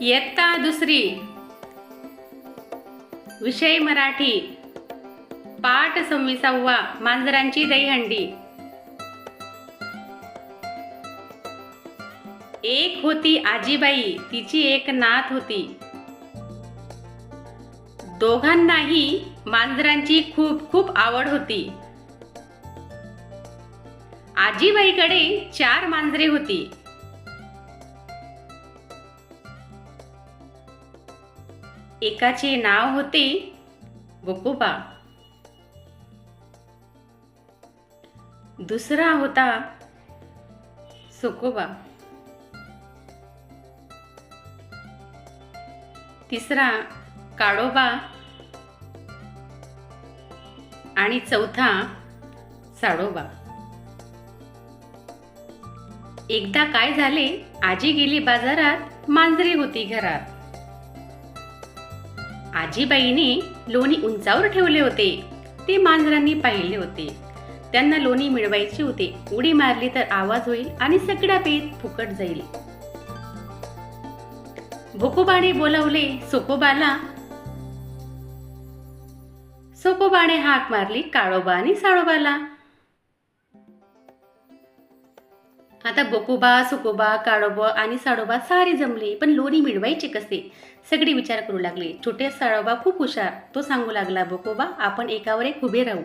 इयत्ता दुसरी. विषय मराठी. पाठ सव्वीसावा मांजरांची दहीहंडी. एक होती आजीबाई तिची एक नात होती. दोघांनाही मांजरांची खूप खूप आवड होती. आजीबाईकडे चार मांजरे होती. एकाचे नाव होते गोकोबा दुसरा होता सुकोबा. तिसरा काळोबा. आणि चौथा साडोबा. एकदा काय झाले आजी गेली बाजारात मांजरी होती घरात. आजीबाईने लोणी उंचावर ठेवले होते. ते मांजरांनी पाहिले होते. त्यांना लोणी मिळवायची होते. उडी मारली तर आवाज होईल आणि सगळा पेट फुकट जाईल. भोकोबाने बोलावले सोकोबाला. सोकोबाने हाक मारली काळोबा आणि साळोबाला. आता बोकोबा सुकोबा काळोबा आणि साडोबा सारे जमले पण लोणी मिळवायचे कसे? सगळे विचार करू लागले. छोटे साळोबा खूप हुशार. तो सांगू लागला बोकोबा आपण एकावर एक उभे राहू.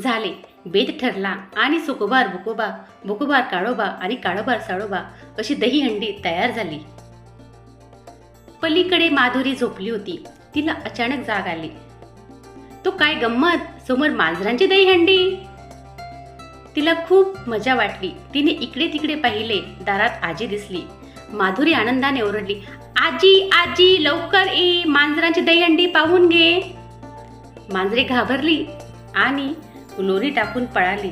झाले. बेद ठरला. आणि सुकोबार बुकोबा बुकोबार काळोबा आणि काळोबार साळोबा अशी दहीहंडी तयार झाली. पलीकडे माधुरी झोपली होती. तिला अचानक जाग आली. तो काय गंमत? समोर मांजरांची दहीहंडी तिला खूप मजा वाटली. तिने इकडे तिकडे पाहिले दारात आजी दिसली. माधुरी आनंदाने ओरडली आजी आजी लवकर ये मांजरांची दहीहंडी पाहून घे. मांजरे घाबरली आणि लोरी टाकून पळाली.